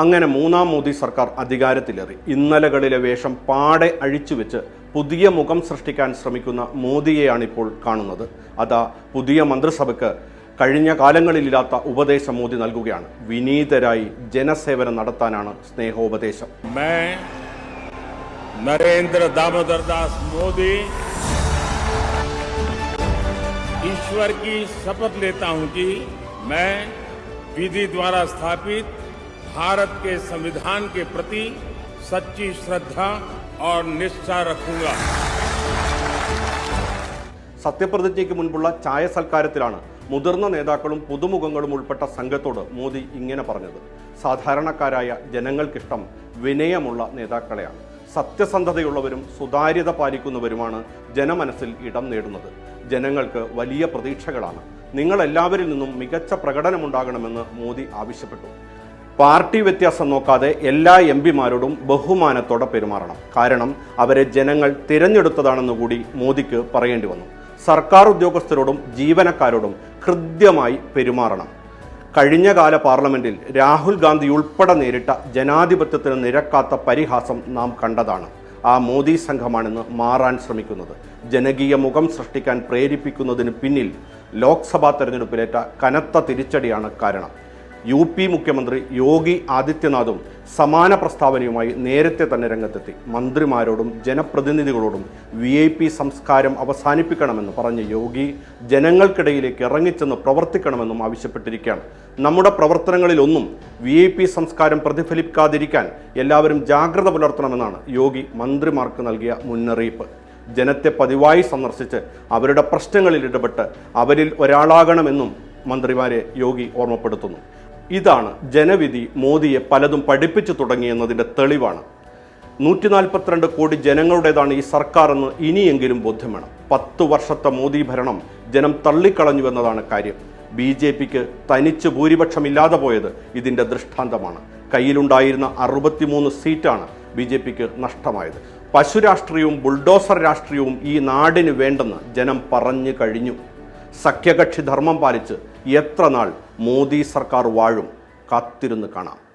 അങ്ങനെ മൂന്നാം മോദി സർക്കാർ അധികാരത്തിലേറി ഇന്നലകളിലെ വേഷം പാടെ അഴിച്ചുവെച്ച് പുതിയ മുഖം സൃഷ്ടിക്കാൻ ശ്രമിക്കുന്ന മോദിയെയാണിപ്പോൾ കാണുന്നത് അതാ പുതിയ മന്ത്രിസഭയ്ക്ക് കഴിഞ്ഞ കാലങ്ങളിലില്ലാത്ത ഉപദേശം മോദി നൽകുകയാണ് വിനീതരായി ജനസേവനം നടത്താനാണ് സ്നേഹോപദേശം मैं नरेंद्र दामोदर दास मोदी ईश्वर की शपथ लेता हूं कि मैं विधि द्वारा स्थापित भारत के संविधान के प्रति सच्ची श्रद्धा और निष्ठा रखूंगा സത്യപ്രതിജ്ഞയ്ക്ക് മുൻപുള്ള ചായ സൽക്കാരത്തിലാണ് മുതിർന്ന നേതാക്കളും പുതുമുഖങ്ങളും ഉൾപ്പെട്ട സംഘത്തോട് മോദി ഇങ്ങനെ പറഞ്ഞത് സാധാരണക്കാരായ ജനങ്ങൾക്കിഷ്ടം വിനയമുള്ള നേതാക്കളെയാണ് സത്യസന്ധതയുള്ളവരും സുതാര്യത പാലിക്കുന്നവരുമാണ് ജനമനസ്സിൽ ഇടം നേടുന്നത് ജനങ്ങൾക്ക് വലിയ പ്രതീക്ഷകളാണ് നിങ്ങളെല്ലാവരിൽ നിന്നും മികച്ച പ്രകടനമുണ്ടാകണമെന്ന് മോദി ആവശ്യപ്പെട്ടു പാർട്ടി വ്യത്യാസം നോക്കാതെ എല്ലാ എം പിമാരോടും ബഹുമാനത്തോടെ പെരുമാറണം. കാരണം അവരെ ജനങ്ങൾ തിരഞ്ഞെടുത്തതാണെന്ന് കൂടി മോദിക്ക് പറയേണ്ടി വന്നു. സർക്കാർ ഉദ്യോഗസ്ഥരോടും ജീവനക്കാരോടും ഹൃദ്യമായി പെരുമാറണം. കഴിഞ്ഞ കാല പാർലമെന്റിൽ രാഹുൽ ഗാന്ധി ഉൾപ്പെടെ നേരിട്ട ജനാധിപത്യത്തിന് നിരക്കാത്ത പരിഹാസം നാം കണ്ടതാണ്. ആ മോദി സംഘമാണെന്ന് മാറാൻ ശ്രമിക്കുന്നത്. ജനകീയ മുഖം സൃഷ്ടിക്കാൻ പ്രേരിപ്പിക്കുന്നതിന് പിന്നിൽ ലോക്സഭാ തെരഞ്ഞെടുപ്പിലേറ്റ കനത്ത തിരിച്ചടിയാണ് കാരണം. യു പി മുഖ്യമന്ത്രി യോഗി ആദിത്യനാഥും സമാന പ്രസ്താവനയുമായി നേരത്തെ തന്നെ രംഗത്തെത്തി. മന്ത്രിമാരോടും ജനപ്രതിനിധികളോടും വി ഐ പി സംസ്കാരം അവസാനിപ്പിക്കണമെന്ന് പറഞ്ഞ യോഗി ജനങ്ങൾക്കിടയിലേക്ക് ഇറങ്ങിച്ചെന്ന് പ്രവർത്തിക്കണമെന്നും ആവശ്യപ്പെട്ടിരിക്കുകയാണ്. നമ്മുടെ പ്രവർത്തനങ്ങളിലൊന്നും വി ഐ പി സംസ്കാരം പ്രതിഫലിക്കാതിരിക്കാൻ എല്ലാവരും ജാഗ്രത പുലർത്തണമെന്നാണ് യോഗി മന്ത്രിമാർക്ക് നൽകിയ മുന്നറിയിപ്പ്. ജനത്തെ പതിവായി സന്ദർശിച്ച് അവരുടെ പ്രശ്നങ്ങളിൽ ഇടപെട്ട് അവരിൽ ഒരാളാകണമെന്നും മന്ത്രിമാരെ യോഗി ഓർമ്മപ്പെടുത്തുന്നു. ഇതാണ് ജനവിധി മോദിയെ പലതും പഠിപ്പിച്ചു തുടങ്ങിയെന്നതിന്റെ തെളിവാണ്. നൂറ്റി നാൽപ്പത്തിരണ്ട് കോടി ജനങ്ങളുടേതാണ് ഈ സർക്കാർ എന്ന് ഇനിയെങ്കിലും ബോധ്യം വേണം പത്ത് വർഷത്തെ മോദി ഭരണം ജനം തള്ളിക്കളഞ്ഞുവെന്നതാണ് കാര്യം. ബി ജെ പിക്ക് തനിച്ച് ഭൂരിപക്ഷമില്ലാതെ പോയത് ഇതിന്റെ ദൃഷ്ടാന്തമാണ്. കയ്യിലുണ്ടായിരുന്ന അറുപത്തിമൂന്ന് സീറ്റാണ് ബി ജെ പിക്ക് നഷ്ടമായത്. പശുരാഷ്ട്രീയവും ബുൾഡോസർ രാഷ്ട്രീയവും ഈ നാടിന് വേണ്ടെന്ന് ജനം പറഞ്ഞു കഴിഞ്ഞു. സഖ്യകക്ഷി ധർമ്മം പാലിച്ച് എത്ര നാൾ മോദി സർക്കാർ വാഴും. കാത്തിരുന്ന് കാണാം.